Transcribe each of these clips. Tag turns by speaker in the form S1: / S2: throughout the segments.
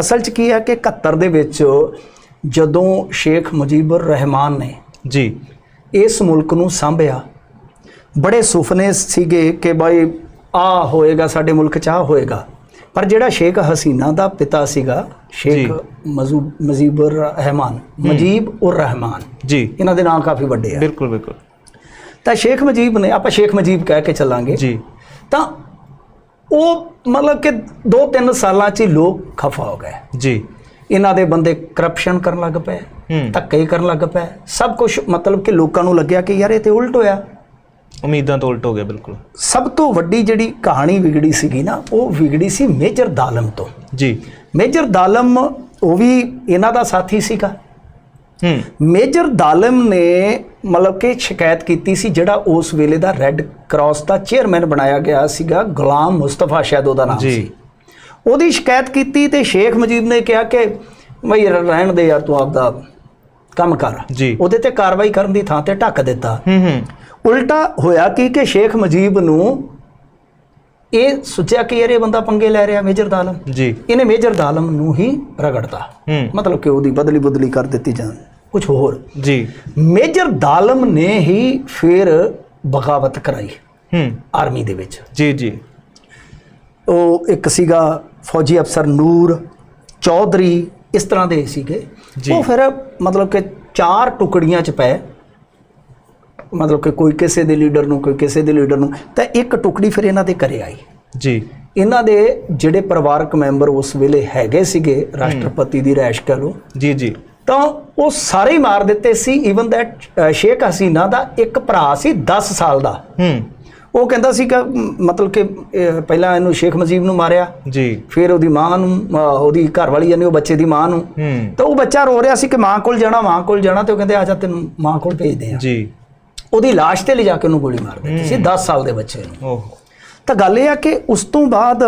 S1: ਅਸਲ 'ਚ ਕੀ ਹੈ ਕਿ 71 ਦੇ ਵਿੱਚ ਜਦੋਂ ਸ਼ੇਖ ਮੁਜੀਬੁਰ ਰਹਿਮਾਨ ਨੇ
S2: ਜੀ।
S1: ਇਸ ਮੁਲਕ ਨੂੰ ਸੰਭਿਆ ਬੜੇ ਸੁਪਨੇ ਸੀਗੇ ਕਿ ਭਾਈ ਆ ਹੋਏਗਾ ਸਾਡੇ ਮੁਲਕ 'ਚ ਆ ਹੋਏਗਾ। ਪਰ ਜਿਹੜਾ ਸ਼ੇਖ ਹਸੀਨਾ ਦਾ ਪਿਤਾ ਸੀਗਾ ਸ਼ੇਖ ਮਜ਼ੂ ਮਜੀਬੁਰ ਰਹਿਮਾਨ ਮਜੀਬ ਉਰ ਰਹਿਮਾਨ।
S2: ਜੀ।
S1: ਇਹਨਾਂ ਦੇ ਨਾਮ ਕਾਫੀ ਵੱਡੇ ਆ।
S2: ਬਿਲਕੁਲ ਬਿਲਕੁਲ।
S1: ਤਾਂ ਸ਼ੇਖ ਮਜੀਬ ਨੇ ਆਪਾਂ ਸ਼ੇਖ ਮਜੀਬ ਕਹਿ ਕੇ ਚੱਲਾਂਗੇ।
S2: ਜੀ।
S1: ਤਾਂ ਉਹ ਮਤਲਬ ਕਿ 2-3 ਸਾਲਾਂ 'ਚ ਹੀ ਲੋਕ ਖਫਾ ਹੋ ਗਏ।
S2: ਜੀ।
S1: ਇਹਨਾਂ ਦੇ ਬੰਦੇ ਕਰਪਸ਼ਨ ਕਰਨ ਲੱਗ ਪਏ ਧੱਕੇ ਕਰਨ ਲੱਗ ਪਏ। ਸਭ ਕੁਝ ਮਤਲਬ ਕਿ ਲੋਕਾਂ ਨੂੰ ਲੱਗਿਆ ਕਿ ਯਾਰ ਇਹ ਤੇ ਉਲਟ ਹੋਇਆ।
S2: ਉਮੀਦਾਂ ਤੋਂ ਉਲਟ ਹੋ ਗਿਆ ਬਿਲਕੁਲ।
S1: ਸਭ ਤੋਂ ਵੱਡੀ ਜਿਹੜੀ ਕਹਾਣੀ ਵਿਗੜੀ ਸੀਗੀ ਨਾ ਉਹ ਵਿਗੜੀ ਸੀ ਮੇਜਰ ਦਾਲਮ ਤੋਂ।
S2: ਜੀ।
S1: ਮੇਜਰ ਦਾਲਮ ਉਹ ਵੀ ਇਹਨਾਂ ਦਾ ਸਾਥੀ ਸੀਗਾ। ਮੇਜਰ ਦਾਲਮ ਨੇ ਮਤਲਬ ਕਿ ਸ਼ਿਕਾਇਤ ਕੀਤੀ ਸੀ ਜਿਹੜਾ ਉਸ ਵੇਲੇ ਦਾ ਰੈੱਡ ਕਰਾਸ ਦਾ ਚੇਅਰਮੈਨ ਬਣਾਇਆ ਗਿਆ ਸੀਗਾ ਗੁਲਾਮ ਮੁਸਤਫਾ ਸ਼ਾਇਦ ਉਹਦਾ ਨਾਮ। ਸੀ। ਉਹਦੀ ਸ਼ਿਕਾਇਤ ਕੀਤੀ ਤੇ ਸ਼ੇਖ ਮੁਜੀਬ ਨੇ ਕਿਹਾ ਕਿ ਬਈ ਰਹਿਣ ਦੇ ਯਾਰ ਤੂੰ ਆਪਦਾ ਕੰਮ ਕਰ। ਉਹਦੇ ਤੇ ਕਾਰਵਾਈ ਕਰਨ ਦੀ ਥਾਂ ਤੇ ਢੱਕ ਦਿੱਤਾ।
S2: ਹੂੰ ਹੂੰ।
S1: ਉਲਟਾ ਹੋਇਆ ਕੀ ਕਿ ਸ਼ੇਖ ਮੁਜੀਬ ਨੂੰ ਇਹ ਸੋਚਿਆ ਕਿ ਯਾਰ ਇਹ ਬੰਦਾ ਪੰਗੇ ਲੈ ਰਿਹਾ ਮੇਜਰ ਦਾਲਮ।
S2: ਜੀ।
S1: ਇਹਨੇ ਮੇਜਰ ਦਾਲਮ ਨੂੰ ਹੀ ਰਗੜਤਾ। ਮਤਲਬ ਕਿ ਉਹਦੀ ਬਦਲੀ ਬਦਲੀ ਕਰ ਦਿੱਤੀ ਜਾਂ ਕੁਝ ਹੋਰ।
S2: ਜੀ।
S1: ਮੇਜਰ ਦਾਲਮ ਨੇ ਹੀ ਫਿਰ ਬਗਾਵਤ ਕਰਾਈ
S2: ਹੂੰ।
S1: ਆਰਮੀ ਦੇ ਵਿੱਚ।
S2: ਜੀ ਜੀ।
S1: ਉਹ ਇੱਕ ਸੀਗਾ ਫੌਜੀ ਅਫਸਰ ਨੂਰ ਚੌਧਰੀ ਇਸ ਤਰ੍ਹਾਂ ਦੇ ਸੀਗੇ। ਉਹ ਫਿਰ ਮਤਲਬ ਕਿ ਚਾਰ ਟੁਕੜੀਆਂ ਚ ਪਏ। ਮਤਲਬ ਕਿ ਕੋਈ ਕਿਸੇ ਦੇ ਲੀਡਰ ਨੂੰ ਕੋਈ ਕਿਸੇ ਦੇ ਲੀਡਰ ਨੂੰ ਤਾਂ ਇੱਕ ਟੁਕੜੀ ਫਿਰ ਇਹਨਾਂ ਦੇ ਘਰੇ ਆਈ।
S2: ਜੀ।
S1: ਇਹਨਾਂ ਦੇ ਜਿਹੜੇ ਪਰਿਵਾਰਕ ਮੈਂਬਰ ਉਸ ਵੇਲੇ ਹੈਗੇ ਸੀਗੇ ਰਾਸ਼ਟਰਪਤੀ ਦੀ ਰੈਸ਼ ਕਹ ਲਓ।
S2: ਜੀ ਜੀ।
S1: ਤਾਂ ਉਹ ਸਾਰੇ ਹੀ ਮਾਰ ਦਿੱਤੇ ਸੀ। ਇਵਨ ਦੈਟ ਸ਼ੇਖ ਹਸੀਨਾ ਦਾ ਇੱਕ ਭਰਾ ਸੀ 10 ਸਾਲ ਦਾ।
S2: ਹੂੰ।
S1: ਉਹ ਕਹਿੰਦਾ ਸੀ ਕਿ ਮਤਲਬ ਕਿ ਪਹਿਲਾਂ ਇਹਨੂੰ ਸ਼ੇਖ ਮਜੀਬ ਨੂੰ ਮਾਰਿਆ।
S2: ਜੀ।
S1: ਫਿਰ ਉਹਦੀ ਮਾਂ ਨੂੰ ਉਹਦੀ ਘਰ ਵਾਲੀ ਯਾਨੀ ਉਹ ਬੱਚੇ ਦੀ ਮਾਂ ਨੂੰ।
S2: ਹੂੰ।
S1: ਤਾਂ ਉਹ ਬੱਚਾ ਰੋ ਰਿਹਾ ਸੀ ਕਿ ਮਾਂ ਕੋਲ ਜਾਣਾ ਮਾਂ ਕੋਲ ਜਾਣਾ ਤੇ ਉਹ ਕਹਿੰਦੇ ਆ ਜਾ ਤੈਨੂੰ ਮਾਂ ਕੋਲ ਭੇਜਦੇ ਆ
S2: ਜੀ।
S1: ਉਹਦੀ ਲਾਸ਼ ਤੇ ਲਿਜਾ ਕੇ ਉਹਨੂੰ ਗੋਲੀ ਮਾਰ ਦਿੱਤੀ ਸੀ 10 ਸਾਲ ਦੇ ਬੱਚੇ ਨੂੰ।
S2: ਓਹ।
S1: ਤਾਂ ਗੱਲ ਇਹ ਆ ਕਿ ਉਸ ਤੋਂ ਬਾਅਦ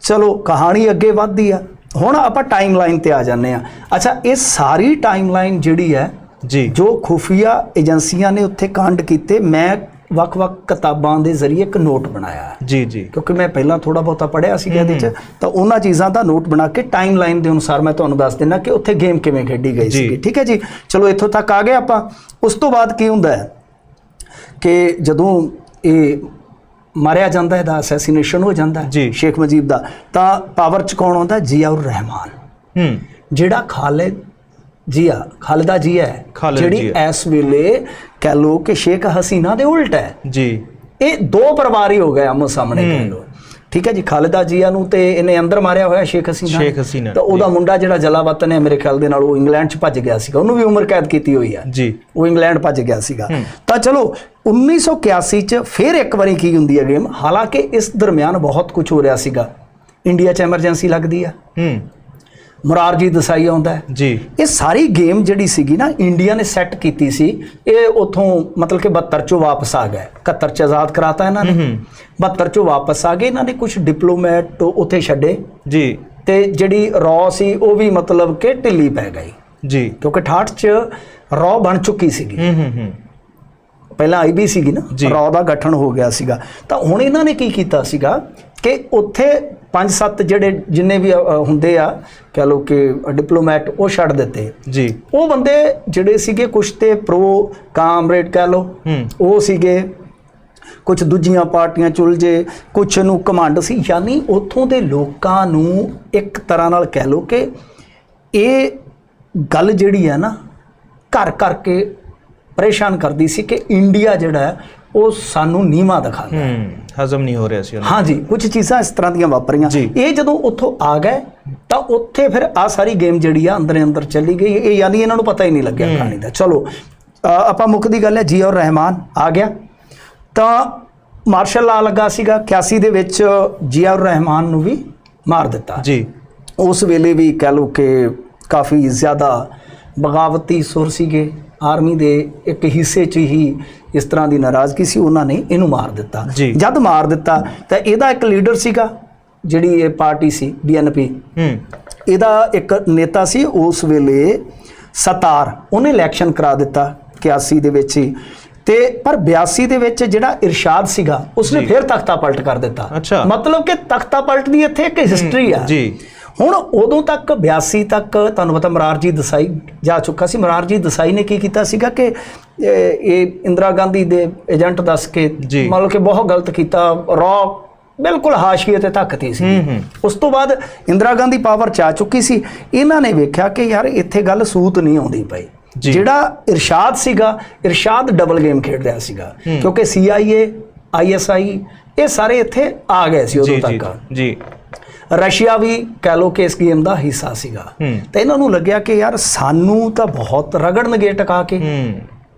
S1: ਚਲੋ ਕਹਾਣੀ ਅੱਗੇ ਵੱਧਦੀ ਆ। ਹੁਣ ਆਪਾਂ ਟਾਈਮਲਾਈਨ ਤੇ ਆ ਜਾਂਦੇ ਆ। ਅੱਛਾ ਇਹ ਸਾਰੀ ਟਾਈਮਲਾਈਨ ਜਿਹੜੀ ਹੈ
S2: ਜੀ।
S1: ਜੋ ਖੁਫੀਆ ਏਜੰਸੀਆਂ ਨੇ ਉੱਥੇ ਕਾਂਡ ਕੀਤੇ ਮੈਂ ਵੱਖ-ਵੱਖ ਕਿਤਾਬਾਂ ਦੇ ਜ਼ਰੀਏ ਇੱਕ ਨੋਟ ਬਣਾਇਆ ਹੈ।
S2: ਜੀ ਜੀ।
S1: ਕਿਉਂਕਿ ਮੈਂ ਪਹਿਲਾਂ ਥੋੜਾ ਬਹੁਤਾ ਪੜ੍ਹਿਆ ਸੀ ਇਹਦੇ ਚ ਤਾਂ ਉਹਨਾਂ ਚੀਜ਼ਾਂ ਦਾ ਨੋਟ ਬਣਾ ਕੇ ਟਾਈਮਲਾਈਨ ਦੇ ਅਨੁਸਾਰ ਮੈਂ ਤੁਹਾਨੂੰ ਦੱਸ ਦਿੰਦਾ ਕਿ ਉੱਥੇ ਗੇਮ ਕਿਵੇਂ ਖੇਡੀ ਗਈ। ਸੀ ਠੀਕ ਹੈ ਜੀ? ਚਲੋ ਇੱਥੋਂ ਤੱਕ ਆ ਗਏ ਆਪਾਂ। ਉਸ ਤੋਂ ਬਾਅਦ ਕੀ ਹੁੰਦਾ ਹੈ? ਕਿ ਜਦੋਂ ਇਹ ਮਾਰਿਆ ਜਾਂਦਾ ਹੈ ਦਾ ਅਸੈਸੀਨੇਸ਼ਨ ਹੋ ਜਾਂਦਾ ਹੈ। ਸ਼ੇਖ ਮੁਜੀਬ ਦਾ ਤਾਂ ਪਾਵਰ ਚ ਕੌਣ ਆਉਂਦਾ? ਜ਼ਿਆਉਰ ਰਹਿਮਾਨ।
S2: ਹੂੰ।
S1: ਜਿਹੜਾ ਖਾਲਿਦ ਜੀਆ ਖਾਲਿਦਾ ਜੀਆ ਹੈ ਜਿਹੜੀ। ਇਸ ਵੇਲੇ ਕਹਿ ਲੋ ਕਿ ਸ਼ੇਖ ਹਸੀਨਾ ਦੇ ਉਲਟ ਹੈ।
S2: ਜੀ।
S1: ਇਹ ਦੋ ਪਰਿਵਾਰ ਹੀ ਹੋ ਗਏ ਆਮੋ ਸਾਹਮਣੇ ਕਹਿ ਲੋ ਠੀਕ ਹੈ ਜੀ ਖਾਲਿਦਾ ਜੀਆ ਨੂੰ ਤੇ ਇਹਨੇ ਅੰਦਰ ਮਾਰਿਆ ਹੋਇਆ ਸ਼ੇਖ ਹਸੀਨਾ।
S2: ਸ਼ੇਖ ਹਸੀਨਾ,
S1: ਤਾਂ ਉਹਦਾ ਮੁੰਡਾ ਜਿਹੜਾ ਜਲਾਵਤਨ ਹੈ ਮੇਰੇ ਖਿਆਲ ਦੇ ਨਾਲ ਉਹ ਇੰਗਲੈਂਡ ਚ ਭੱਜ ਗਿਆ ਸੀਗਾ। ਉਹਨੂੰ ਵੀ ਉਮਰ ਕੈਦ ਕੀਤੀ ਹੋਈ ਹੈ।
S2: ਜੀ।
S1: ਉਹ ਇੰਗਲੈਂਡ ਭੱਜ ਗਿਆ ਸੀਗਾ। ਤਾਂ ਚਲੋ 1981 ਚ ਫਿਰ ਇੱਕ ਵਾਰੀ ਕੀ ਹੁੰਦੀ ਹੈ ਗੇਮ? ਹਾਲਾਂਕਿ ਇਸ ਦਰਮਿਆਨ ਬਹੁਤ ਕੁਝ ਹੋ ਰਿਹਾ ਸੀਗਾ। ਇੰਡੀਆ ਚ ਐਮਰਜੈਂਸੀ ਲੱਗਦੀ ਆ
S2: ਹੂੰ।
S1: ਮੁਰਾਰਜੀ ਦਸਾਈ ਆਉਂਦਾ
S2: ਜੀ।
S1: ਇਹ ਸਾਰੀ ਗੇਮ ਜਿਹੜੀ ਸੀਗੀ ਨਾ ਇੰਡੀਆ ਨੇ ਸੈੱਟ ਕੀਤੀ ਸੀ। ਇਹ ਉਥੋਂ ਮਤਲਬ ਕਿ 72 ਚੋਂ ਵਾਪਸ ਆ ਗਏ 71 ਚ ਆਜ਼ਾਦ ਕਰਾਤਾ ਇਹਨਾਂ ਨੇ। 72 ਚੋਂ ਵਾਪਸ ਆ ਗਏ। ਇਹਨਾਂ ਨੇ ਕੁਝ ਡਿਪਲੋਮੈਟ ਉੱਥੇ ਛੱਡੇ।
S2: ਜੀ।
S1: ਤੇ ਜਿਹੜੀ ਰॉ ਸੀ ਉਹ ਵੀ ਮਤਲਬ ਕਿ ਢਿੱਲੀ ਪੈ ਗਈ।
S2: ਜੀ।
S1: ਕਿਉਂਕਿ 68 ਚ ਰॉ ਬਣ ਚੁੱਕੀ ਸੀਗੀ।
S2: ਹੂੰ ਹੂੰ ਹੂੰ।
S1: ਪਹਿਲਾਂ ਆਈਬੀ ਸੀਗੀ ਨਾ। ਰॉ ਦਾ ਗਠਨ ਹੋ ਗਿਆ ਸੀਗਾ। ਤਾਂ ਹੁਣ ਇਹਨਾਂ ਨੇ ਕੀ ਕੀਤਾ ਸੀਗਾ? ਕਿ ਉੱਥੇ ਪੰਜ ਸੱਤ ਜਿਹੜੇ ਜਿੰਨੇ ਵੀ ਹੁੰਦੇ ਆ ਕਹ ਲੋ ਕਿ ਡਿਪਲੋਮੈਟ ਉਹ ਛੱਡ ਦਿੱਤੇ।
S2: ਜੀ।
S1: ਉਹ ਬੰਦੇ ਜਿਹੜੇ ਸੀਗੇ ਕੁਛ ਤੇ ਪ੍ਰੋ ਕਾਮਰੇਡ ਕਹਿ ਲੋ ਉਹ ਸੀਗੇ। ਕੁਝ ਦੂਜੀਆਂ ਪਾਰਟੀਆਂ ਚੁਲਜੇ ਕੁਝ ਨੂੰ ਕਮਾਂਡ ਸੀ। ਯਾਨੀ ਉੱਥੋਂ ਦੇ ਲੋਕਾਂ ਨੂੰ ਇੱਕ ਤਰ੍ਹਾਂ ਨਾਲ ਕਹਿ ਲੋ ਕਿ ਇਹ ਗੱਲ ਜਿਹੜੀ ਹੈ ਨਾ ਘਰ ਕਰਕੇ ਪਰੇਸ਼ਾਨ ਕਰਦੀ ਸੀ ਕਿ ਇੰਡੀਆ ਜਿਹੜਾ ਉਹ ਸਾਨੂੰ ਨੀਵਾ ਦਿਖਾਉਂਦਾ
S2: ਹੂੰ। ਹਜ਼ਮ ਨਹੀਂ ਹੋ ਰਿਹਾ ਸੀ ਉਹਨਾਂ
S1: ਹਾਂਜੀ ਕੁਝ ਚੀਜ਼ਾਂ ਇਸ ਤਰ੍ਹਾਂ ਦੀਆਂ ਵਾਪਰੀਆਂ। ਇਹ ਜਦੋਂ ਉੱਥੋਂ ਆ ਗਏ ਤਾਂ ਉੱਥੇ ਫਿਰ ਆ ਸਾਰੀ ਗੇਮ ਜਿਹੜੀ ਆ ਅੰਦਰ ਅੰਦਰ ਚੱਲੀ ਗਈ। ਇਹ ਯਾਨੀ ਇਹਨਾਂ ਨੂੰ ਪਤਾ ਹੀ ਨਹੀਂ ਲੱਗਿਆ ਕਹਾਣੀ ਦਾ। ਚਲੋ ਆਪਾਂ ਮੁੱਖ ਦੀ ਗੱਲ ਹੈ ਜੀ ਔਰ ਰਹਿਮਾਨ ਆ ਗਿਆ। ਤਾਂ ਮਾਰਸ਼ਲ ਲਾ ਲੱਗਾ ਸੀਗਾ 81 ਦੇ ਵਿੱਚ ਜੀ ਔਰ ਰਹਿਮਾਨ ਨੂੰ ਵੀ ਮਾਰ ਦਿੱਤਾ।
S2: ਜੀ।
S1: ਉਸ ਵੇਲੇ ਵੀ ਕਹਿ ਲਓ ਕਿ ਕਾਫੀ ਜ਼ਿਆਦਾ ਬਗਾਵਤੀ ਸੁਰ ਸੀਗੇ। ਆਰਮੀ ਦੇ ਇੱਕ ਹਿੱਸੇ 'ਚ ਹੀ ਇਸ ਤਰ੍ਹਾਂ ਦੀ ਨਾਰਾਜ਼ਗੀ ਸੀ ਉਹਨਾਂ ਨੇ ਇਹਨੂੰ ਮਾਰ ਦਿੱਤਾ। ਜਦ ਮਾਰ ਦਿੱਤਾ ਤਾਂ ਇਹਦਾ ਇੱਕ ਲੀਡਰ ਸੀਗਾ ਜਿਹੜੀ ਇਹ ਪਾਰਟੀ ਸੀ ਬੀਐਨਪੀ
S2: ਹੂੰ।
S1: ਇਹਦਾ ਇੱਕ ਨੇਤਾ ਸੀ ਉਸ ਵੇਲੇ ਸਤਾਰ। ਉਹਨੇ ਇਲੈਕਸ਼ਨ ਕਰਾ ਦਿੱਤਾ 81 ਦੇ ਵਿੱਚ ਹੀ। ਤੇ ਪਰ 82 ਦੇ ਵਿੱਚ ਜਿਹੜਾ ਇਰਸ਼ਾਦ ਸੀਗਾ ਉਸਨੇ। ਫਿਰ ਤਖਤਾ ਪਲਟ ਕਰ ਦਿੱਤਾ। ਮਤਲਬ ਕਿ ਤਖਤਾ ਪਲਟ ਦੀ ਇੱਥੇ ਇੱਕ ਹਿਸਟਰੀ ਆ।
S2: ਜੀ।
S1: ਹੁਣ ਉਦੋਂ ਤੱਕ 82 ਤੱਕ ਤੁਹਾਨੂੰ ਪਤਾ ਮਰਾਰਜੀ ਦਸਾਈ ਜਾ ਚੁੱਕਾ ਸੀ। ਮਰਾਰਜੀ ਦਸਾਈ ਨੇ ਕੀ ਕੀਤਾ ਸੀਗਾ ਕਿ ਇਹ ਇੰਦਰਾ ਗਾਂਧੀ ਦੇ ਏਜੰਟ ਦੱਸ ਕੇ। ਮੰਨ ਲਓ ਕਿ ਬਹੁਤ ਗਲਤ ਕੀਤਾ ਰੌ ਬਿਲਕੁਲ ਹਾਸ਼ੀਏ ਤੇ ਧੱਕਤੀ ਸੀ। ਉਸ ਤੋਂ ਬਾਅਦ ਇੰਦਰਾ ਗਾਂਧੀ ਪਾਵਰ ਚ ਆ ਚੁੱਕੀ ਸੀ। ਇਹਨਾਂ ਨੇ ਵੇਖਿਆ ਕਿ ਯਾਰ ਇੱਥੇ ਗੱਲ ਸੂਤ ਨਹੀਂ ਆਉਂਦੀ ਪਈ। ਜਿਹੜਾ ਇਰਸ਼ਾਦ ਸੀਗਾ ਇਰਸ਼ਾਦ ਡਬਲ ਗੇਮ ਖੇਡ ਰਿਹਾ ਸੀਗਾ। ਕਿਉਂਕਿ CIA ISI ਇਹ ਸਾਰੇ ਇੱਥੇ ਆ ਗਏ ਸੀ ਉਦੋਂ ਤੱਕ।
S2: ਜੀ।
S1: ਰਸ਼ੀਆ ਵੀ ਕਹਿ ਲੋ ਕਿ ਇਸ ਗੇਮ ਦਾ ਹਿੱਸਾ ਸੀਗਾ। ਤੇ ਇਹਨਾਂ ਨੂੰ ਲੱਗਿਆ ਕਿ ਯਾਰ ਸਾਨੂੰ ਤਾਂ ਬਹੁਤ ਰਗੜਨਗੇ ਟਕਾ ਕੇ।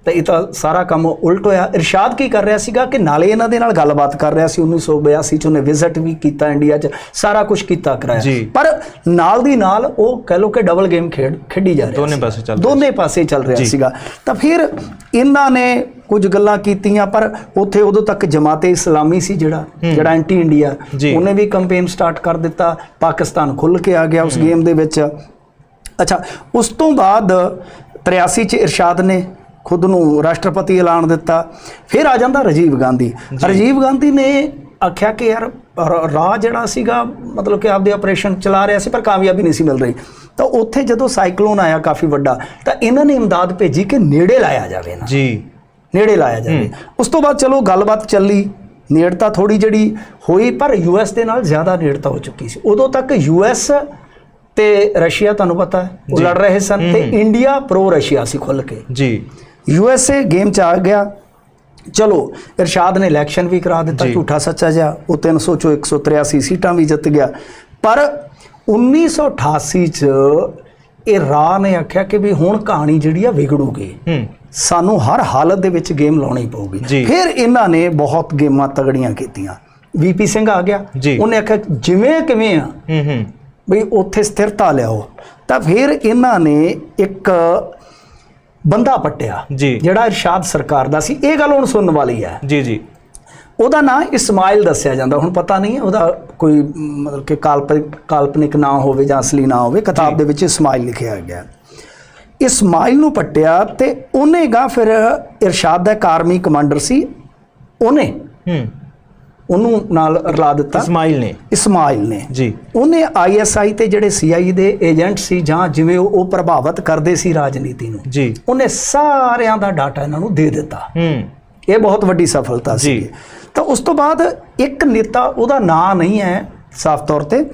S1: ਤੇ ਇਹ ਤਾਂ ਸਾਰਾ ਕੰਮ ਉਲਟ ਹੋਇਆ। ਇਰਸ਼ਾਦ ਕੀ ਕਰ ਰਿਹਾ ਸੀਗਾ ਕਿ ਨਾਲੇ ਇਹਨਾਂ ਦੇ ਨਾਲ ਗੱਲਬਾਤ ਕਰ ਰਿਹਾ ਸੀ 1982 ਚ। ਉਹਨੇ ਵਿਜ਼ਿਟ ਵੀ ਕੀਤਾ ਇੰਡੀਆ 'ਚ। ਸਾਰਾ ਕੁਝ ਕੀਤਾ ਕਰਾਇਆ। ਪਰ ਨਾਲ ਦੀ ਨਾਲ ਉਹ ਕਹਿ ਲੋ ਕਿ ਡਬਲ ਗੇਮ ਖੇਡ ਖੇਡੀ ਜਾ ਰਿਹਾ
S2: ਦੋਨੇ। ਪਾਸੇ ਚੱਲ
S1: ਦੋਨੇ ਪਾਸੇ ਚੱਲ ਰਿਹਾ। ਸੀਗਾ। ਤਾਂ ਫਿਰ ਇਹਨਾਂ ਨੇ ਕੁਝ ਗੱਲਾਂ ਕੀਤੀਆਂ ਪਰ ਉੱਥੇ ਉਦੋਂ ਤੱਕ ਜਮਾਤੇ ਇਸਲਾਮੀ ਸੀ ਜਿਹੜਾ ਜਿਹੜਾ ਐਂਟੀ ਇੰਡੀਆ। ਉਹਨੇ ਵੀ ਕੈਂਪੇਨ ਸਟਾਰਟ ਕਰ ਦਿੱਤਾ ਪਾਕਿਸਤਾਨ ਖੁੱਲ ਕੇ ਆ ਗਿਆ ਉਸ ਗੇਮ ਦੇ ਵਿੱਚ। ਅੱਛਾ ਉਸ ਤੋਂ ਬਾਅਦ 83 ਚ ਇਰਸ਼ਾਦ ਨੇ ਖੁਦ ਨੂੰ ਰਾਸ਼ਟਰਪਤੀ ਐਲਾਨ ਦਿੱਤਾ। ਫਿਰ ਆ ਜਾਂਦਾ ਰਾਜੀਵ ਗਾਂਧੀ। ਰਾਜੀਵ ਗਾਂਧੀ ਨੇ ਆਖਿਆ ਕਿ ਯਾਰ ਰਾਹ ਜਿਹੜਾ ਸੀਗਾ ਮਤਲਬ ਕਿ ਆਪਦੇ ਆਪਰੇਸ਼ਨ ਚਲਾ ਰਿਹਾ ਸੀ ਪਰ ਕਾਮਯਾਬੀ ਨਹੀਂ ਸੀ ਮਿਲ ਰਹੀ। ਤਾਂ ਉੱਥੇ ਜਦੋਂ ਸਾਈਕਲੋਨ ਆਇਆ ਕਾਫੀ ਵੱਡਾ ਤਾਂ ਇਹਨਾਂ ਨੇ ਇਮਦਾਦ ਭੇਜੀ ਕਿ ਨੇੜੇ ਲਾਇਆ ਜਾਵੇ ਨਾ।
S2: ਜੀ।
S1: ਨੇੜੇ ਲਾਇਆ ਜਾਵੇ। ਉਸ ਤੋਂ ਬਾਅਦ ਚਲੋ ਗੱਲਬਾਤ ਚੱਲੀ। ਨੇੜਤਾ ਥੋੜੀ ਜਿਹੜੀ ਹੋਈ ਪਰ ਯੂਐਸ ਦੇ ਨਾਲ ਜ਼ਿਆਦਾ ਨੇੜਤਾ ਹੋ ਚੁੱਕੀ ਸੀ। ਉਦੋਂ ਤੱਕ ਯੂਐਸ ਤੇ ਰਸ਼ੀਆ ਤੁਹਾਨੂੰ ਪਤਾ ਹੈ ਉਹ ਲੜ ਰਹੇ ਸਨ ਤੇ ਇੰਡੀਆ ਪ੍ਰੋ ਰਸ਼ੀਆ ਸੀ ਖੁੱਲ ਕੇ।
S2: ਜੀ।
S1: ਯੂਐਸਏ ਗੇਮ ਚ ਆ ਗਿਆ। ਚਲੋ ਇਰਸ਼ਾਦ ਨੇ ਇਲੈਕਸ਼ਨ ਵੀ ਕਰਾ ਦਿੱਤਾ। ਝੂਠਾ ਸੱਚਾ ਜਿਹਾ। ਉਹ 300 ਚੋਂ 183 ਸੀਟਾਂ ਵੀ ਜਿੱਤ ਗਿਆ। ਪਰ 1988 ਚ ਇਹ ਰਾਹ ਨੇ ਆਖਿਆ ਕਿ ਵੀ ਹੁਣ ਕਹਾਣੀ ਜਿਹੜੀ ਆ ਵਿਗੜੂਗੀ।
S2: ਹੂੰ।
S1: ਸਾਨੂੰ ਹਰ ਹਾਲਤ ਦੇ ਵਿੱਚ ਗੇਮ ਲਾਉਣੀ ਪਊਗੀ। ਫਿਰ ਇਹਨਾਂ ਨੇ ਬਹੁਤ ਗੇਮਾਂ ਤਗੜੀਆਂ ਕੀਤੀਆਂ। ਵੀਪੀ ਸਿੰਘ ਆ ਗਿਆ। ਉਹਨੇ ਆਖਿਆ ਜਿਵੇਂ ਕਿਵੇਂ ਆ
S2: ਹੂੰ ਹੂੰ।
S1: ਵੀ ਉੱਥੇ ਸਥਿਰਤਾ ਲਿਆਓ। ਤਾਂ ਫਿਰ ਇਹਨਾਂ ਨੇ ਇੱਕ ਬੰਦਾ ਪੱਟਿਆ। ਜਿਹੜਾ ਇਰਸ਼ਾਦ ਸਰਕਾਰ ਦਾ ਸੀ। ਇਹ ਗੱਲ ਹੁਣ ਸੁਣਨ ਵਾਲੀ ਹੈ।
S2: ਜੀ ਜੀ।
S1: ਉਹਦਾ ਨਾਂ ਇਸਮਾਇਲ ਦੱਸਿਆ ਜਾਂਦਾ। ਹੁਣ ਪਤਾ ਨਹੀਂ ਉਹਦਾ ਕੋਈ ਮਤਲਬ ਕਿ ਕਾਲਪਨਿਕ ਕਾਲਪਨਿਕ ਨਾਂ ਹੋਵੇ ਜਾਂ ਅਸਲੀ ਨਾਂ ਹੋਵੇ ਕਿਤਾਬ ਦੇ ਵਿੱਚ ਇਸਮਾਇਲ ਲਿਖਿਆ ਗਿਆ। ਇਸਮਾਇਲ ਨੂੰ ਪੱਟਿਆ ਤੇ ਉਹਨੇ ਗਾ ਫਿਰ ਇਰਸ਼ਾਦ ਦਾ ਇੱਕ ਆਰਮੀ ਕਮਾਂਡਰ ਸੀ ਉਹਨੇ।
S2: ਹੂੰ।
S1: ਉਹਨੂੰ ਨਾਲ ਰਲਾ ਦਿੱਤਾ।
S2: ਇਸਮਾਈਲ ਨੇ।
S1: ਇਸਮਾਇਲ ਨੇ।
S2: ਜੀ।
S1: ਉਹਨੇ ਆਈਐਸਆਈ ਤੇ ਜਿਹੜੇ ਸੀਆਈ ਦੇ ਏਜੰਟ ਸੀ ਜਾਂ ਜਿਵੇਂ ਉਹ ਪ੍ਰਭਾਵਿਤ ਕਰਦੇ ਸੀ ਰਾਜਨੀਤੀ ਨੂੰ
S2: ਜੀ।
S1: ਉਹਨੇ ਸਾਰਿਆਂ ਦਾ ਡਾਟਾ ਇਹਨਾਂ ਨੂੰ ਦੇ ਦਿੱਤਾ।
S2: ਹੂੰ।
S1: ਇਹ ਬਹੁਤ ਵੱਡੀ ਸਫਲਤਾ ਸੀ। ਤਾਂ ਉਸ ਤੋਂ ਬਾਅਦ ਇੱਕ ਨੇਤਾ ਉਹਦਾ ਨਾਂ ਨਹੀਂ ਹੈ ਸਾਫ਼ ਤੌਰ ਤੇ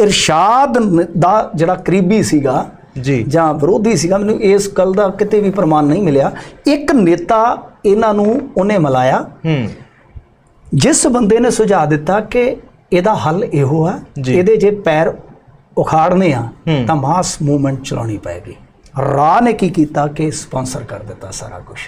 S1: ਇਰਸ਼ਾਦ ਦਾ ਜਿਹੜਾ ਕਰੀਬੀ ਸੀਗਾ
S2: ਜੀ।
S1: ਜਾਂ ਵਿਰੋਧੀ ਸੀਗਾ ਮੈਨੂੰ ਇਸ ਗੱਲ ਦਾ ਕਿਤੇ ਵੀ ਪ੍ਰਮਾਣ ਨਹੀਂ ਮਿਲਿਆ। ਇੱਕ ਨੇਤਾ ਇਹਨਾਂ ਨੂੰ ਉਹਨੇ ਮਿਲਾਇਆ।
S2: ਹੂੰ।
S1: ਜਿਸ ਬੰਦੇ ਨੇ ਸੁਝਾਅ ਦਿੱਤਾ ਕਿ ਇਹਦਾ ਹੱਲ ਇਹੋ ਆ। ਇਹਦੇ ਜੇ ਪੈਰ ਉਖਾੜਨੇ ਆ। ਤਾਂ ਮਾਸ ਮੂਵਮੈਂਟ ਚਲਾਉਣੀ ਪਏਗੀ। ਰਾਹ ਨੇ ਕੀ ਕੀਤਾ ਕਿ ਸਪਾਂਸਰ ਕਰ ਦਿੱਤਾ ਸਾਰਾ ਕੁਝ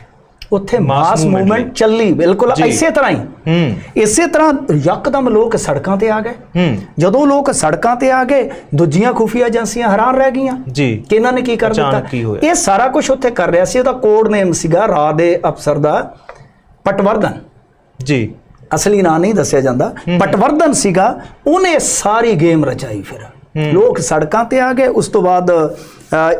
S1: ਉੱਥੇ ਮਾਸ ਮੂਵਮੈਂਟ। ਚੱਲੀ ਬਿਲਕੁਲ। ਇਸੇ ਤਰ੍ਹਾਂ ਹੀ।
S2: ਹੂੰ।
S1: ਇਸੇ ਤਰ੍ਹਾਂ ਯਕਦਮ ਲੋਕ ਸੜਕਾਂ ਤੇ ਆ ਗਏ।
S2: ਹੂੰ।
S1: ਜਦੋਂ ਲੋਕ ਸੜਕਾਂ ਤੇ ਆ ਗਏ ਦੂਜੀਆਂ ਖੁਫੀਆ ਏਜੰਸੀਆਂ ਹੈਰਾਨ ਰਹਿ ਗਈਆਂ
S2: ਜੀ।
S1: ਕਿ ਇਹਨਾਂ ਨੇ ਕੀ ਕਰ ਦਿੱਤਾ? ਇਹ ਸਾਰਾ ਕੁਝ ਉੱਥੇ ਕਰ ਰਿਹਾ ਸੀ। ਉਹਦਾ ਕੋਡ ਨੇਮ ਸੀਗਾ ਰਾਹ ਦੇ ਅਫਸਰ ਦਾ ਪਟਵਰਧਨ।
S2: ਜੀ।
S1: ਅਸਲੀ ਨਾਂ ਨਹੀਂ ਦੱਸਿਆ ਜਾਂਦਾ। ਪਟਵਰਧਨ ਸੀਗਾ ਉਹਨੇ ਸਾਰੀ ਗੇਮ ਰਚਾਈ ਫਿਰ। ਲੋਕ ਸੜਕਾਂ ਤੇ ਆ ਗਏ। ਉਸ ਤੋਂ ਬਾਅਦ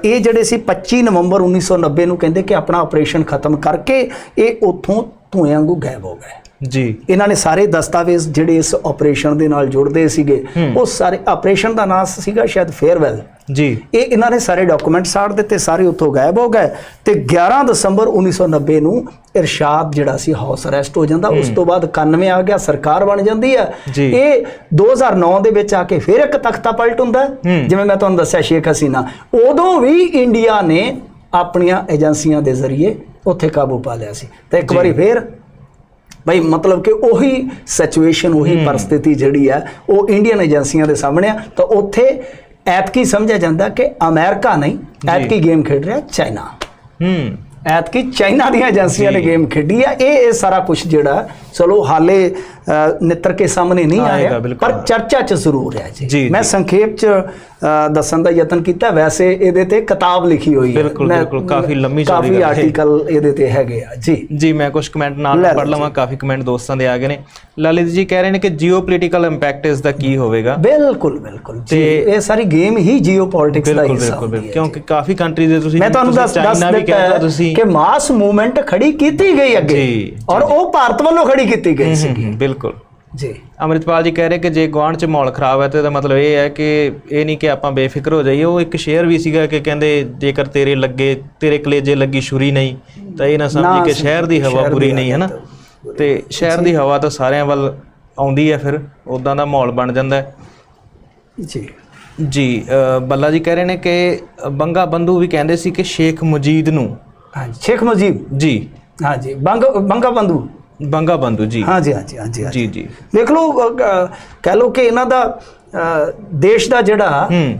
S1: ਇਹ ਜਿਹੜੇ ਸੀ 25 ਨਵੰਬਰ 1990 ਨੂੰ ਕਹਿੰਦੇ ਕਿ ਆਪਣਾ ਆਪਰੇਸ਼ਨ ਖਤਮ ਕਰਕੇ ਇਹ ਉੱਥੋਂ ਧੂਏ ਵਾਂਗੂ ਗਾਇਬ ਹੋ ਗਏ।
S2: ਜੀ।
S1: ਇਹਨਾਂ ਨੇ ਸਾਰੇ ਦਸਤਾਵੇਜ਼ ਜਿਹੜੇ ਇਸ ਆਪਰੇਸ਼ਨ ਦੇ ਨਾਲ ਜੁੜਦੇ ਸੀਗੇ ਉਹ ਸਾਰੇ ਆਪਰੇਸ਼ਨ ਦਾ ਨਾਮ ਸੀਗਾ ਸ਼ਾਇਦ ਫੇਅਰਵੈਲ।
S2: ਜੀ।
S1: ਇਹ ਇਹਨਾਂ ਨੇ ਸਾਰੇ ਡਾਕੂਮੈਂਟ ਸਾੜ ਦਿੱਤੇ ਸਾਰੇ ਉੱਥੋਂ ਗਾਇਬ ਹੋ ਗਏ ਤੇ 11 ਦਸੰਬਰ 1990 ਨੂੰ ਇਰਸ਼ਾਦ ਜਿਹੜਾ ਸੀ ਹਾਊਸ ਅਰੈਸਟ ਹੋ ਜਾਂਦਾ। ਉਸ ਤੋਂ ਬਾਅਦ 91 ਆ ਗਿਆ ਸਰਕਾਰ ਬਣ ਜਾਂਦੀ ਹੈ। ਇਹ 2009 ਦੇ ਵਿੱਚ ਆ ਕੇ ਫਿਰ ਇੱਕ ਤਖਤਾ ਪਲਟ ਹੁੰਦਾ। ਜਿਵੇਂ ਮੈਂ ਤੁਹਾਨੂੰ ਦੱਸਿਆ ਸ਼ੇਖ ਹਸੀਨਾ। ਉਦੋਂ ਵੀ ਇੰਡੀਆ ਨੇ ਆਪਣੀਆਂ ਏਜੰਸੀਆਂ ਦੇ ਜ਼ਰੀਏ ਉੱਥੇ ਕਾਬੂ ਪਾ ਲਿਆ ਸੀ। ਤੇ ਇੱਕ ਵਾਰੀ ਫਿਰ ਭਾਈ ਮਤਲਬ ਕਿ ਉਹੀ ਸਿਚੁਏਸ਼ਨ ਉਹੀ ਪਰਿਸਥਿਤੀ ਜਿਹੜੀ ਹੈ ਉਹ ਇੰਡੀਅਨ ਏਜੰਸੀਆਂ ਦੇ ਸਾਹਮਣੇ ਆ। ਤਾਂ ਉੱਥੇ ਐਤਕੀ ਸਮਝਿਆ ਜਾਂਦਾ ਕਿ ਅਮਰੀਕਾ ਨਹੀਂ ਐਤਕੀ ਗੇਮ ਖੇਡ ਰਿਹਾ? ਚਾਈਨਾ।
S2: ਹੂੰ।
S1: ਐਤਕੀ ਚਾਈਨਾ ਦੀਆਂ ਏਜੰਸੀਆਂ ਨੇ। ਗੇਮ ਖੇਡੀ ਆ ਇਹ ਇਹ ਸਾਰਾ ਕੁਝ ਜਿਹੜਾ ਚਲੋ ਹਾਲੇ ਨਿੱਤਰ ਕੇ ਸਾਹਮਣੇ ਨਹੀਂ
S2: ਆਏਗਾ,
S1: ਆਇਆ
S2: ਬਿਲਕੁਲ।
S1: ਪਰ ਚਰਚਾ 'ਚ ਜ਼ਰੂਰ ਹੈ
S2: ਜੀ,
S1: ਮੈਂ। ਸੰਖੇਪ 'ਚ ਦੱਸਣ ਦਾ ਯਤਨ ਕੀਤਾ ਵੈਸੇ ਇਹਦੇ ਤੇ ਕਿਤਾਬ ਲਿਖੀ ਹੋਈ ਹੈ।
S2: ਬਿਲਕੁਲ, ਬਿਲਕੁਲ, ਕਾਫੀ ਲੰਮੀ ਚੌੜੀ
S1: ਕਾਫੀ। ਆਰਟੀਕਲ ਇਹਦੇ ਤੇ ਹੈਗੇ ਆ ਜੀ।
S2: ਜੀ ਮੈਂ ਕੁਝ ਕਮੈਂਟ ਨਾਲ
S1: ਲਓ
S2: ਲਵਾਂ ਕਾਫੀ ਕਮੈਂਟ ਦੋਸਤਾਂ ਦੇ ਆ ਗਏ ਨੇ। ਲਲਿਤ ਜੀ ਕਹਿ ਰਹੇ ਨੇ ਕਿ ਜੀਓਪੋਲਿਟੀਕਲ ਇੰਪੈਕਟ ਇਸ ਦਾ ਕੀ ਹੋਵੇਗਾ।
S1: ਬਿਲਕੁਲ ਬਿਲਕੁਲ ਜੀ।
S2: ਤੇ-
S1: ਇਹ ਸਾਰੀ ਗੇਮ ਹੀ ਜੀਓਪੋਲਿਟਿਕਸ ਦਾ
S2: ਬਿਲਕੁਲ
S1: ਹਿੱਸਾ
S2: ਬਿਲਕੁਲ ਬਿਲਕੁਲ। ਕਿਉਂਕਿ ਕਾਫੀ ਕੰਟਰੀਜ਼ ਦੇ ਤੁਸੀਂ
S1: ਮੈਂ ਤੁਹਾਨੂੰ ਦੱਸ ਦੱਸ ਦਿੱਤਾ
S2: ਤੁਸੀਂ
S1: ਕਿ ਮਾਸ ਮੂਵਮੈਂਟ ਖੜੀ ਕੀਤੀ ਗਈ ਅੱਗੇ। ਔਰ ਉਹ ਭਾਰਤ ਵੱਲੋਂ ਖੜੀ ਕੀਤੀ ਗਈ ਸੀ
S2: ਹੂੰ, ਬਿਲਕੁਲ।
S1: ਜੀ।
S2: ਅਮਰਿਤਪਾਲ ਜੀ ਕਹਿ ਰਹੇ ਕਿ ਜੇ ਗੁਆਂਢ 'ਚ ਮਾਹੌਲ ਖਰਾਬ ਹੈ ਤੇ ਇਹਦਾ ਮਤਲਬ ਇਹ ਹੈ ਕਿ ਇਹ ਨਹੀਂ ਕਿ ਆਪਾਂ ਬੇਫਿਕਰ ਹੋ ਜਾਈਏ। ਉਹ ਇੱਕ ਸ਼ੇਅਰ ਵੀ ਸੀਗਾ ਕਿ ਕਹਿੰਦੇ ਜੇਕਰ ਤੇਰੇ ਲੱਗੇ ਤੇਰੇ ਕਲੇਜੇ ਲੱਗੀ ਛੁਰੀ ਨਹੀਂ ਤਾਂ ਇਹ ਨਾ ਸਮਝੀ ਕਿ ਸ਼ਹਿਰ ਦੀ ਹਵਾ
S1: ਦੀ
S2: ਨਹੀਂ ਹੈ ਨਾ? ਤੇ ਸ਼ਹਿਰ ਦੀ ਹਵਾ ਤਾਂ ਸਾਰਿਆਂ ਵੱਲ ਆਉਂਦੀ ਹੈ ਫਿਰ ਉਦਾਂ ਦਾ ਮਾਹੌਲ ਬਣ ਜਾਂਦਾ ਹੈ।
S1: ਜੀ।
S2: ਜੀ ਬੱਲਾ ਜੀ ਕਹਿ ਰਹੇ ਨੇ ਕਿ ਬੰਗਾ ਬੰਧੂ ਵੀ ਕਹਿੰਦੇ ਸੀ ਕਿ ਸ਼ੇਖ ਮੁਜੀਦ ਨੂੰ
S1: ਹਾਂਜੀ ਸ਼ੇਖ ਮੁਜੀਬ।
S2: ਜੀ।
S1: ਹਾਂਜੀ ਬੰਗ ਬੰਗਾ ਬੰਧੂ।
S2: ਬੰਗਾ ਬੰਧੂ ਜੀ।
S1: ਹਾਂਜੀ ਹਾਂਜੀ ਹਾਂਜੀ।
S2: ਜੀ ਜੀ।
S1: ਦੇਖ ਲਓ ਕਹਿ ਲਓ ਕਿ ਇਹਨਾਂ ਦਾ ਦੇਸ਼ ਦਾ ਜਿਹੜਾ
S2: ਹੂੰ।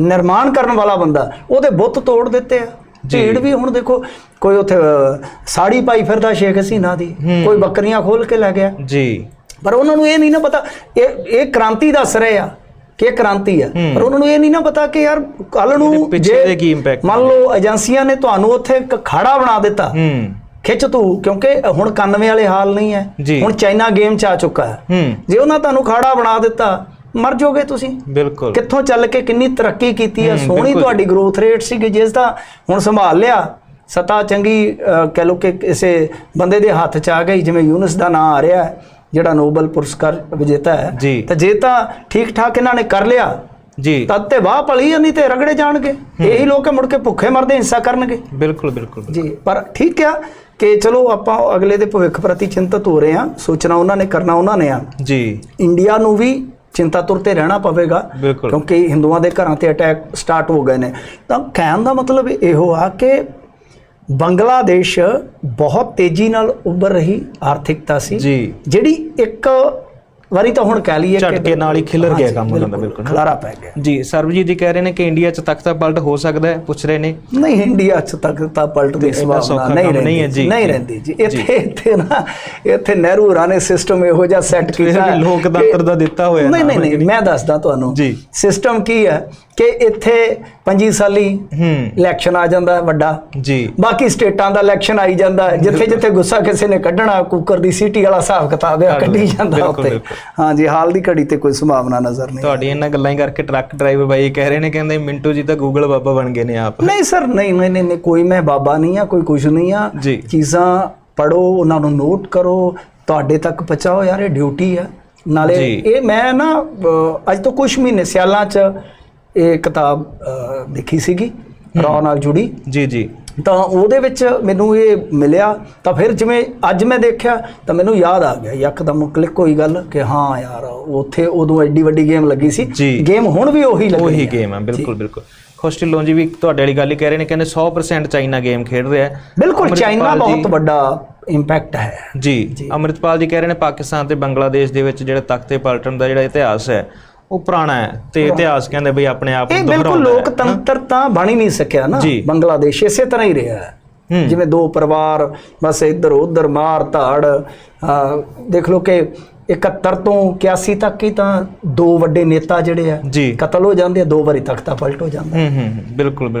S1: ਨਿਰਮਾਣ ਕਰਨ ਵਾਲਾ ਬੰਦਾ ਉਹਦੇ ਬੁੱਤ ਤੋੜ ਦਿੱਤੇ ਆ। ਭੀੜ ਵੀ ਹੁਣ ਦੇਖੋ ਕੋਈ ਉੱਥੇ ਸਾੜੀ ਪਾਈ ਫਿਰਦਾ ਸ਼ੇਖ ਹਸੀਨਾ ਦੀ ਕੋਈ ਬੱਕਰੀਆਂ ਖੋਲ ਕੇ ਲੈ ਗਿਆ।
S2: ਜੀ।
S1: ਪਰ ਉਹਨਾਂ ਨੂੰ ਇਹ ਨਹੀਂ ਨਾ ਪਤਾ ਇਹ ਇਹ ਕ੍ਰਾਂਤੀ ਦੱਸ ਰਹੇ ਆ ਕਿ ਇਹ ਕ੍ਰਾਂਤੀ ਆ। ਪਰ ਉਹਨਾਂ ਨੂੰ ਇਹ ਨਹੀਂ ਨਾ ਪਤਾ ਕਿ ਯਾਰ ਕੱਲ ਨੂੰ
S2: ਪਿੱਛੇ ਦੇ ਕੀ impact
S1: ਮੰਨ ਲਓ ਏਜੰਸੀਆਂ ਨੇ ਤੁਹਾਨੂੰ ਉੱਥੇ ਇੱਕ ਖਾੜਾ ਬਣਾ ਦਿੱਤਾ।
S2: ਹੂੰ।
S1: ਖਿੱਚ ਤੂੰ ਕਿਉਂਕਿ ਹੁਣ 91 ਵਾਲੇ ਹਾਲ ਨਹੀਂ ਹੈ। ਹੁਣ ਚਾਈਨਾ ਗੇਮ ਚ ਆ ਚੁੱਕਾ ਹੈ। ਜੇ ਉਹਨਾਂ ਤੁਹਾਨੂੰ ਖਾੜਾ ਬਣਾ ਦਿੱਤਾ ਮਰ ਜਾਓਗੇ ਤੁਸੀਂ।
S2: ਬਿਲਕੁਲ।
S1: ਕਿੱਥੋਂ ਚੱਲ ਕੇ ਕਿੰਨੀ ਤਰੱਕੀ ਕੀਤੀ ਹੈ? ਸੋਹਣੀ। ਤੁਹਾਡੀ ਗਰੋਥ ਰੇਟ ਸੀ ਕਿ ਜਿਸ ਦਾ ਹੁਣ ਸੰਭਾਲ ਲਿਆ। ਸਤਾ ਚੰਗੀ ਕਹਿ ਲਓ ਕਿ ਕਿਸੇ ਬੰਦੇ ਦੇ ਹੱਥ ਚ ਆ ਗਈ ਜਿਵੇਂ ਯੂਨਸ ਦਾ ਨਾਮ ਆ ਰਿਹਾ ਹੈ ਜਿਹੜਾ ਨੋਬਲ ਪੁਰਸਕਾਰ ਵਿਜੇਤਾ ਹੈ। ਤਾਂ ਜੇ ਤਾਂ ਠੀਕ ਠਾਕ ਇਹਨਾਂ ਨੇ ਕਰ ਲਿਆ
S2: ਜੀ।
S1: ਤਦ ਤੇ ਵਾਹ ਭਲੀ ਨਹੀਂ ਤੇ ਰਗੜੇ ਜਾਣਗੇ। ਇਹੀ ਲੋਕ ਮੁੜ ਕੇ ਭੁੱਖੇ ਮਰਦੇ ਹਿੰਸਾ ਕਰਨਗੇ।
S2: ਬਿਲਕੁਲ ਬਿਲਕੁਲ।
S1: ਜੀ ਪਰ ਠੀਕ ਆ ਕਿ ਚਲੋ ਆਪਾਂ ਅਗਲੇ ਦੇ ਭਵਿੱਖ ਪ੍ਰਤੀ ਚਿੰਤਤ ਹੋ ਰਹੇ ਹਾਂ ਸੋਚਣਾ ਉਹਨਾਂ ਨੇ ਕਰਨਾ ਉਹਨਾਂ ਨੇ ਆ
S2: ਜੀ।
S1: ਇੰਡੀਆ ਨੂੰ ਵੀ ਚਿੰਤਾ ਤੁਰ ਤੇ ਰਹਿਣਾ ਪਵੇਗਾ ਕਿਉਂਕਿ ਹਿੰਦੂਆਂ ਦੇ ਘਰਾਂ ਤੇ ਅਟੈਕ ਸਟਾਰਟ ਹੋ ਗਏ ਨੇ। ਤਾਂ ਕਹਿਣ ਦਾ ਮਤਲਬ ਇਹੋ ਆ ਕਿ ਬੰਗਲਾਦੇਸ਼ ਬਹੁਤ ਤੇਜ਼ੀ ਨਾਲ ਉੱਭਰ ਰਹੀ ਆਰਥਿਕਤਾ ਸੀ ਜਿਹੜੀ ਇੱਕ ਵਾਰੀ ਤਾਂ ਹੁਣ ਕਹਿ ਲਈਏ
S2: ਝਟਕੇ ਨਾਲ ਹੀ ਖਿਲਰ ਗਿਆ ਕੰਮ ਉਹਨਾਂ ਦਾ ਬਿਲਕੁਲ
S1: ਖਲਾਰਾ ਪੈ ਗਿਆ।
S2: ਜੀ ਸਰਬਜੀਤ ਜੀ ਕਹਿ ਰਹੇ ਨੇ ਕਿ ਇੰਡੀਆ 'ਚ ਤਖਤਾ ਪਲਟ ਹੋ ਸਕਦਾ ਹੈ ਪੁੱਛ ਰਹੇ ਨੇ।
S1: ਨਹੀਂ ਇੰਡੀਆ ਚ ਤੱਕ ਤਾਂ ਪਲਟ ਦੀ ਸੰਭਾਵਨਾ ਨਹੀਂ ਰਹਿੰਦੀ
S2: ਨਹੀਂ ਹੈ ਜੀ।
S1: ਨਹੀਂ ਰਹਿੰਦੀ ਜੀ। ਇੱਥੇ ਇੱਥੇ ਨਾ ਇੱਥੇ ਨਹਿਰੂ ਹੋਰਾਂ ਨੇ ਸਿਸਟਮ ਇਹੋ ਜਿਹਾ ਸੈੱਟ ਕੀਤਾ ਹੈ
S2: ਲੋਕਤੰਤਰ ਦਾ ਦਿੱਤਾ ਹੋਇਆ
S1: ਨਹੀਂ ਨਹੀਂ ਨਹੀਂ ਮੈਂ ਦੱਸਦਾ ਤੁਹਾਨੂੰ।
S2: ਜੀ।
S1: ਸਿਸਟਮ ਕੀ ਹੈ ਕਿ ਇੱਥੇ 25 ਸਾਲੀ ਇਲੈਕਸ਼ਨ ਆ ਜਾਂਦਾ ਹੈ ਵੱਡਾ।
S2: ਜੀ।
S1: ਬਾਕੀ ਸਟੇਟਾਂ ਦਾ ਇਲੈਕਸ਼ਨ ਆਈ ਜਾਂਦਾ। ਹੈ ਜਿੱਥੇ ਜਿੱਥੇ ਗੁੱਸਾ ਕਿਸੇ ਨੇ ਕੱਢਣਾ ਕੁੱਕਰ ਦੀ ਸੀਟੀ ਵਾਲਾ ਹਿਸਾਬ ਕਿਤਾਬ ਹੈ
S2: ਕੱਢ।
S1: ਜਾਂਦਾ ਉੱਤੇ। ਹਾਂਜੀ ਹਾਲ ਦੀ ਘੜੀ ਤੇ ਕੋਈ ਸੰਭਾਵਨਾ ਨਜ਼ਰ ਨਹੀਂ
S2: ਤੁਹਾਡੀ ਇਹਨਾਂ ਗੱਲਾਂ ਹੀ ਕਰਕੇ ਟਰੱਕ ਡਰਾਈਵਰ ਬਾਈ ਕਹਿ ਰਹੇ ਨੇ ਕਹਿੰਦੇ ਮਿੰਟੂ ਜੀ ਤਾਂ ਗੂਗਲ ਬਾਬਾ ਬਣ ਗਏ ਨੇ ਆਪ।
S1: ਨਹੀਂ ਸਰ ਨਹੀਂ ਨਹੀਂ ਨਹੀਂ ਕੋਈ ਮੈਂ ਬਾਬਾ ਨਹੀਂ ਆ ਕੋਈ ਕੁਝ ਨਹੀਂ ਆ। ਚੀਜ਼ਾਂ ਪੜੋ ਉਹਨਾਂ ਨੂੰ ਨੋਟ ਕਰੋ ਤੁਹਾਡੇ ਤੱਕ ਪਹੁੰਚਾਓ ਯਾਰ ਇਹ ਡਿਊਟੀ ਆ। ਨਾਲੇ। ਇਹ ਮੈਂ ਨਾ ਅੱਜ ਤੋਂ ਕੁਝ ਮਹੀਨੇ ਸਿਆਲਾਂ ਚ ਇਹ ਕਿਤਾਬ ਦੇਖੀ ਸੀਗੀ ਰੌ ਨਾਲ ਜੁੜੀ।
S2: ਜੀ ਜੀ।
S1: ਤਾਂ ਉਹਦੇ ਵਿੱਚ ਮੈਨੂੰ ਇਹ ਮਿਲਿਆ ਤਾਂ ਫਿਰ ਜਿਵੇਂ ਅੱਜ ਮੈਂ ਦੇਖਿਆ ਤਾਂ ਮੈਨੂੰ ਯਾਦ ਆ ਗਿਆ ਯਕਦਮ ਕਲਿੱਕ ਹੋਈ ਗੱਲ ਕਿ ਹਾਂ ਯਾਰ ਉੱਥੇ ਉਦੋਂ ਐਡੀ ਵੱਡੀ ਗੇਮ ਲੱਗੀ ਸੀ। ਗੇਮ ਹੁਣ ਵੀ ਉਹੀ ਲੱਗੀ
S2: ਉਹੀ। ਗੇਮ ਹੈ ਬਿਲਕੁਲ ਬਿਲਕੁਲ। ਖੁਸ਼ ਢਿੱਲੋਂ ਜੀ ਵੀ ਤੁਹਾਡੇ ਵਾਲੀ ਗੱਲ ਹੀ ਕਹਿ ਰਹੇ ਨੇ ਕਹਿੰਦੇ 100% ਚਾਈਨਾ ਗੇਮ ਖੇਡ ਰਿਹਾ ਹੈ।
S1: ਬਿਲਕੁਲ ਚਾਈਨਾ ਬਹੁਤ ਵੱਡਾ ਇੰਪੈਕਟ ਹੈ।
S2: ਜੀ ਅਮਰਿਤਪਾਲ ਜੀ ਕਹਿ ਰਹੇ ਨੇ ਪਾਕਿਸਤਾਨ ਤੇ ਬੰਗਲਾਦੇਸ਼ ਦੇ ਵਿੱਚ ਜਿਹੜੇ ਤਖਤੇ ਪਲਟਣ ਦਾ ਜਿਹੜਾ ਇਤਿਹਾਸ ਹੈ ਉਹ ਪੁਰਾਣਾ ਹੈ ਤੇ ਇਤਿਹਾਸ ਕਹਿੰਦੇ ਬਈ ਆਪਣੇ ਆਪ
S1: ਇਹ
S2: ਨੂੰ
S1: ਬਿਲਕੁਲ
S2: ਦੁਹਰਾਉਂਦਾ ਹੈ
S1: ਲੋਕਤੰਤਰ ਤਾਂ ਬਣ ਹੀ ਨਹੀਂ ਸਕਿਆ ਨਾ। ਬੰਗਲਾਦੇਸ਼ ਇਸੇ ਤਰ੍ਹਾਂ ਹੀ ਰਿਹਾ ਹੈ। ਜਿਵੇਂ ਦੋ ਪਰਿਵਾਰ ਬਸ ਇੱਧਰ ਉੱਧਰ ਮਾਰ ਧਾੜ ਦੇਖ ਲਓ ਕਿ 71 ਤੋਂ 81 ਤੱਕ ਹੀ ਤਾਂ ਦੋ ਵੱਡੇ ਨੇਤਾ ਜਿਹੜੇ ਆ ਕਤਲ ਹੋ ਜਾਂਦੇ ਆ ਦੋ ਵਾਰੀ ਤਖਤਾ ਪਲਟ ਹੋ ਜਾਂਦਾ।
S2: ਹੂੰ ਹੂੰ, ਬਿਲਕੁਲ।